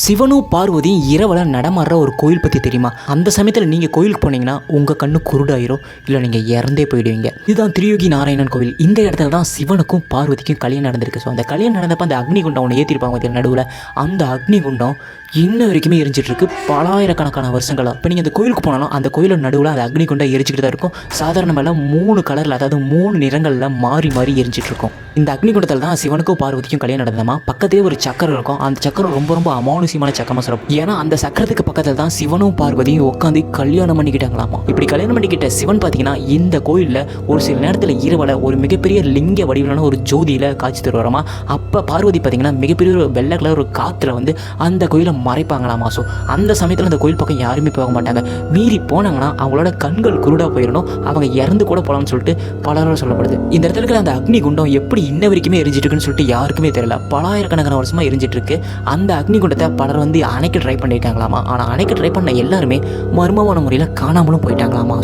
சிவனும் பார்வதியும் இரவில் நடமாடுற ஒரு கோயில் பற்றி தெரியுமா? அந்த சமயத்தில் நீங்கள் கோயிலுக்கு போனீங்கன்னா உங்கள் கண்ணு குருடாயிரும். இல்லை நீங்கள் இறந்தே போயிடுவீங்க. இதுதான் திரியோகி நாராயணன் கோவில். இந்த இடத்துல தான் சிவனுக்கும் பார்வதிக்கும் கல்யாணம் நடந்திருக்கு. ஸோ அந்த கல்யாணம் நடந்தப்போ அந்த அக்னி குண்டம் ஒன்று ஏற்றிருப்பாங்க பார்த்தீங்க நடுவில்? அந்த அக்னி குண்டம் இன்ன வரைக்குமே எரிஞ்சிட்ருக்கு. பலாயிரக்கணக்கான வருஷங்களாக இப்போ நீங்கள் அந்த கோயிலுக்கு போனாலும் அந்த கோயிலில் நடுவில் அந்த அக்னி குண்டம் எரிஞ்சிக்கிட்டு தான் இருக்கும். சாதாரணமெல்லாம் மூணு கலரில் அதாவது மூணு நிறங்களில் மாறி மாறி எரிஞ்சிட்ருக்கும். இந்த அக்னி குண்டத்தில் தான் சிவனுக்கும் பார்வதிக்கும் கல்யாணம் நடந்தமா பக்கத்திலே ஒரு சக்கரம் இருக்கும். அந்த சக்கரம் ரொம்ப ரொம்ப அமௌண்ட் அமானுசியமான சக்கரமாக ஏன்னா அந்த சக்கரத்துக்கு பக்கத்தில் தான் சிவனும் பார்வதியும் உட்காந்து கல்யாணம் பண்ணிக்கிட்டாங்களாமா. இப்படி கல்யாணம் பண்ணிக்கிட்ட சிவன் பார்த்தீங்கன்னா இந்த கோயிலில் ஒரு சில நேரத்தில் இரவல ஒரு மிகப்பெரிய லிங்க வடிவிலான ஒரு ஜோதியில் காட்சி தருவாராமா. அப்போ பார்வதி பார்த்தீங்கன்னா மிகப்பெரிய ஒரு வெள்ளை கலர் ஒரு காற்றுல வந்து அந்த கோயிலை மறைப்பாங்களாமா. ஸோ அந்த சமயத்தில் அந்த கோயில் பக்கம் யாருமே போக மாட்டாங்க. மீறி போனாங்கன்னா அவங்களோட கண்கள் குருடாக போயிடணும். அவங்க இறந்து கூட போகலாம்னு சொல்லிட்டு பலரும் சொல்லப்படுது. இந்த இடத்துல இருக்கிற அந்த அக்னி குண்டம் எப்படி இன்ன வரைக்குமே எரிஞ்சிட்டு இருக்குன்னு சொல்லிட்டு யாருக்குமே தெரியல. பலாயிரக்கணக்கான வருஷமாக எரிஞ்சிட்டு இருக்கு. அந்த அக்னி குண்டத்தை பலர் வந்து அணைக்க ட்ரை பண்ணியிருக்காங்களாமா ஆனால் அணைக்க ட்ரை பண்ண எல்லாருமே மர்மமான முறையில் காணாமலும் போயிட்டாங்களாமா?